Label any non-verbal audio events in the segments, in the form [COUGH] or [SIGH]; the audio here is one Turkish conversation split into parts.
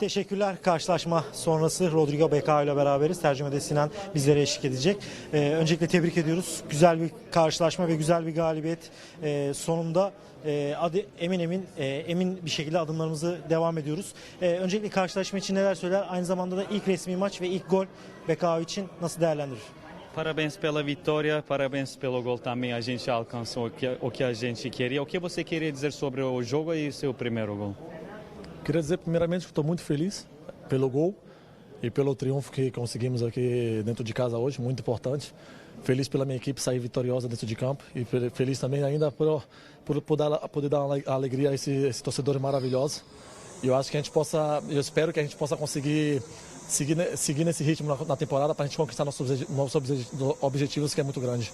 Teşekkürler. Karşılaşma sonrası Rodrigo Beka ile beraberiz. Tercümede Sinan bizlere eşlik edecek. Ee, öncelikle tebrik ediyoruz. Güzel bir karşılaşma ve güzel bir galibiyet. Ee, sonunda e, adı emin emin e, emin bir şekilde adımlarımızı devam ediyoruz. Ee, öncelikle karşılaşma için neler söyler? Aynı zamanda da ilk resmi maç ve ilk gol Beka için nasıl değerlendirir? Parabéns pela vitória, parabéns pelo gol também. A gente alcançou o que, o que a gente queria. O que você queria dizer sobre o jogo e seu primeiro gol? Queria dizer primeiramente que estou muito feliz pelo gol e pelo triunfo que conseguimos aqui dentro de casa hoje, muito importante. Feliz pela minha equipe sair vitoriosa dentro de campo e fe- feliz também ainda por, por poder, poder dar alegria a esse, esse torcedor maravilhoso. E eu acho que a gente possa, eu espero que a gente possa conseguir seguir, seguir nesse ritmo na, na temporada para a gente conquistar nossos, nossos obje- objetivos, que é muito grande.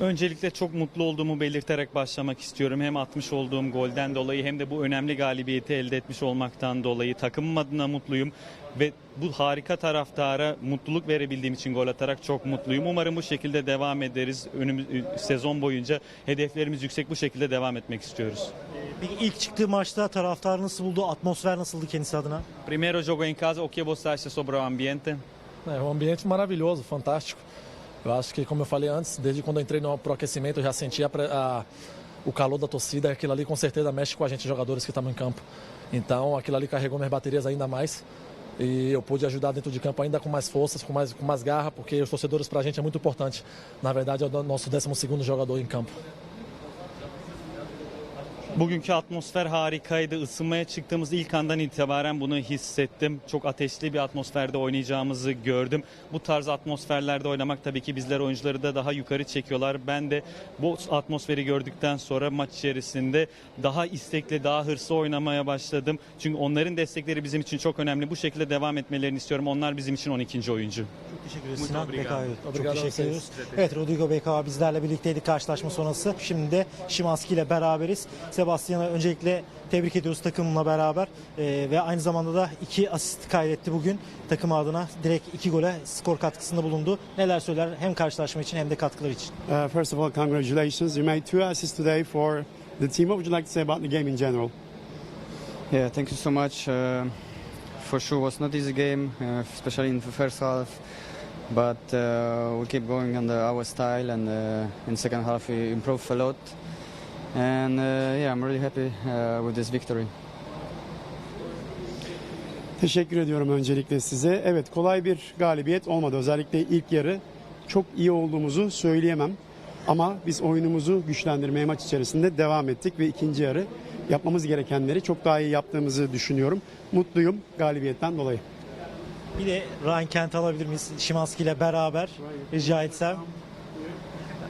Öncelikle çok mutlu olduğumu belirterek başlamak istiyorum. Hem atmış olduğum golden dolayı hem de bu önemli galibiyeti elde etmiş olmaktan dolayı takımım adına mutluyum. Ve bu harika taraftara mutluluk verebildiğim için gol atarak çok mutluyum. Umarım bu şekilde devam ederiz. Önümüz, sezon boyunca hedeflerimiz yüksek bu şekilde devam etmek istiyoruz. Peki ilk çıktığı maçta taraftar nasıl buldu? Atmosfer nasıldı kendisi adına? Primeiro jogo em casa, o que você acha sobre o ambiente? É um ambiente maravilhoso, fantástico. Eu acho que, como eu falei antes, desde quando eu entrei no aquecimento, eu já senti a a- o calor da torcida. Aquilo ali com certeza mexe com a gente, jogadores que estamos em campo. Então, aquilo ali carregou minhas baterias ainda mais. E eu pude ajudar dentro de campo ainda com mais forças, com mais, com mais garra, porque os torcedores para a gente é muito importante. Na verdade, é o nosso 12 jogador em campo. Bugünkü atmosfer harikaydı. Isınmaya çıktığımız ilk andan itibaren bunu hissettim. Çok ateşli bir atmosferde oynayacağımızı gördüm. Bu tarz atmosferlerde oynamak tabii ki bizler oyuncuları da daha yukarı çekiyorlar. Ben de bu atmosferi gördükten sonra maç içerisinde daha istekli, daha hırslı oynamaya başladım. Çünkü onların destekleri bizim için çok önemli. Bu şekilde devam etmelerini istiyorum. Onlar bizim için 12. oyuncu. Çok teşekkür ederiz Sinan. Çok teşekkür ediyoruz. Evet Rodrigo Beka bizlerle birlikteydi karşılaşma sonrası. Şimdi de Şimanski ile beraberiz. Sebastian'ı öncelikle tebrik ediyoruz takımla beraber. Ee, ve aynı zamanda da iki asist kaydetti bugün takım adına. Direkt iki gole skor katkısında bulundu. Neler söyler hem karşılaşma için hem de katkılar için. Uh, first of all, congratulations. You made two assists today for the team. What would you like to say about the game in general? Yeah, thank you so much. Uh, for sure, was not easy game, uh, especially in the first half. But uh, we keep going under our style, and uh, in second half we improved a lot. And uh, yeah, I'm really happy uh, with this victory. Teşekkür ediyorum öncelikle size. Evet kolay bir galibiyet olmadı. Özellikle ilk yarı çok iyi olduğumuzu söyleyemem. Ama biz oyunumuzu güçlendirmeye maç içerisinde devam ettik ve ikinci yarı yapmamız gerekenleri çok daha iyi yaptığımızı düşünüyorum. Mutluyum galibiyetten dolayı. Bir de Ryan Kent alabilir miyiz? Şimanski ile beraber rica etsem.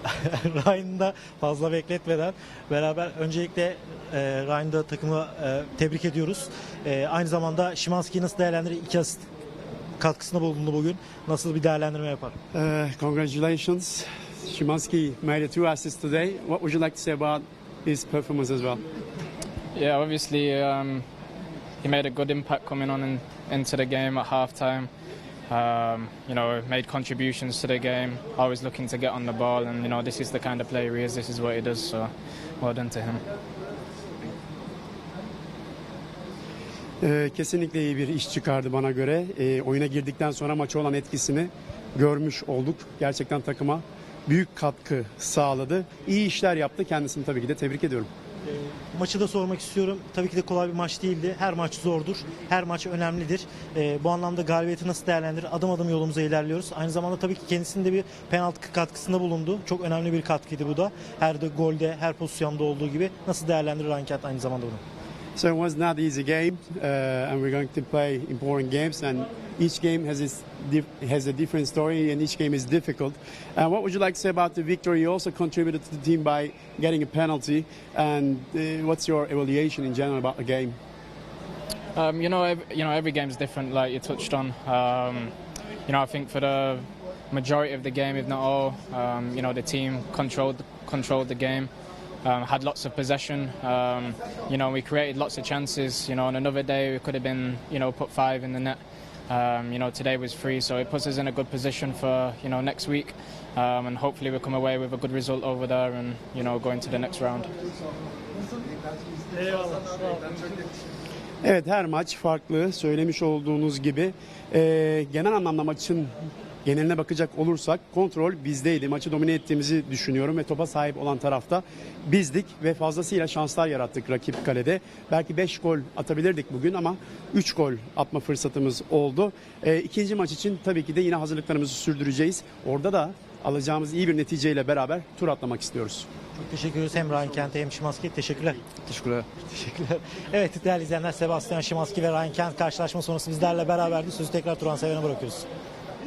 [LAUGHS] Ryan'ı da fazla bekletmeden beraber öncelikle e, Ryan'ı da takımı e, tebrik ediyoruz. E, aynı zamanda Şimanski'yi nasıl değerlendirir? İki asist katkısında bulundu bugün. Nasıl bir değerlendirme yapar? Uh, congratulations. Szymanski made two assists today. What would you like to say about his performance as well? Yeah, obviously um, he made a good impact coming on in, into the game at halftime. Um, you know, made contributions to the game. Always looking to get on the ball, and you know, this is the kind of player he is. This is what he does. So, well done to him. Ee, kesinlikle iyi bir iş çıkardı bana göre. Ee, oyuna girdikten sonra maça olan etkisini görmüş olduk. Gerçekten takıma büyük katkı sağladı. İyi işler yaptı. Kendisini tabii ki de tebrik ediyorum. Maçı da sormak istiyorum. Tabii ki de kolay bir maç değildi. Her maç zordur. Her maç önemlidir. E, bu anlamda galibiyeti nasıl değerlendirir? Adım adım yolumuza ilerliyoruz. Aynı zamanda tabii ki kendisinde bir penaltı katkısında bulundu. Çok önemli bir katkıydı bu da. Her de golde, her pozisyonda olduğu gibi. Nasıl değerlendirir Ranket aynı zamanda bunu? So it was not an easy game, uh, and we're going to play important games, and each game has its has a different story, and each game is difficult. Uh, what would you like to say about the victory? You also contributed to the team by getting a penalty, and uh, what's your evaluation in general about the game? Um, you know, ev you know, every game's different, like you touched on. Um, you know, I think for the majority of the game, if not all, um, you know, the team controlled controlled the game. Um, had lots of possession. Um, you know, we created lots of chances. You know, on another day we could have been, you know, put five in the net. Um, you know, today was free, so it puts us in a good position for you know next week, um, and hopefully we come away with a good result over there, and you know, go into the next round. Evet her maç farklı söylemiş olduğunuz gibi Ee, genel anlamda maçın geneline bakacak olursak kontrol bizdeydi. Maçı domine ettiğimizi düşünüyorum ve topa sahip olan tarafta bizdik ve fazlasıyla şanslar yarattık rakip kalede. Belki 5 gol atabilirdik bugün ama 3 gol atma fırsatımız oldu. Ee, ikinci maç için tabii ki de yine hazırlıklarımızı sürdüreceğiz. Orada da alacağımız iyi bir neticeyle beraber tur atlamak istiyoruz. Çok teşekkür ediyoruz hem Ryan Kent'e hem Şimanski'ye. Teşekkürler. Teşekkürler. Teşekkürler. Evet değerli izleyenler Sebastian Şimanski ve Ryan Kent karşılaşma sonrası bizlerle beraberdi. Sözü tekrar Turan Seven'e bırakıyoruz.